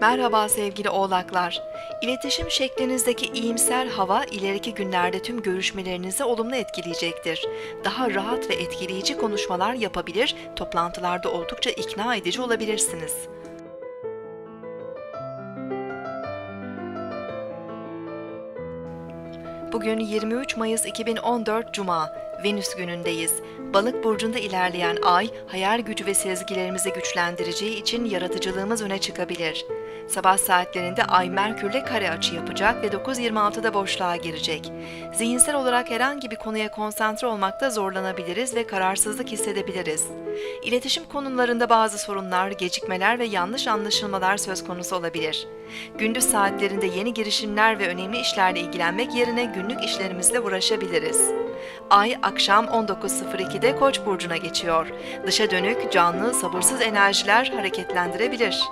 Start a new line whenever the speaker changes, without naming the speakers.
Merhaba sevgili oğlaklar. İletişim şeklinizdeki iyimser hava ileriki günlerde tüm görüşmelerinizi olumlu etkileyecektir. Daha rahat ve etkileyici konuşmalar yapabilir, toplantılarda oldukça ikna edici olabilirsiniz. Bugün 23 Mayıs 2014 Cuma, Venüs günündeyiz. Balık burcunda ilerleyen ay, hayal gücü ve sezgilerimizi güçlendireceği için yaratıcılığımız öne çıkabilir. Sabah saatlerinde ay Merkürle kare açı yapacak ve 9.26'da boşluğa girecek. Zihinsel olarak herhangi bir konuya konsantre olmakta zorlanabiliriz ve kararsızlık hissedebiliriz. İletişim konularında bazı sorunlar, gecikmeler ve yanlış anlaşılmalar söz konusu olabilir. Gündüz saatlerinde yeni girişimler ve önemli işlerle ilgilenmek yerine günlük işlerimizle uğraşabiliriz. Ay akşam 19.02'de Koç burcuna geçiyor. Dışa dönük, canlı, sabırsız enerjiler hareketlendirebilir.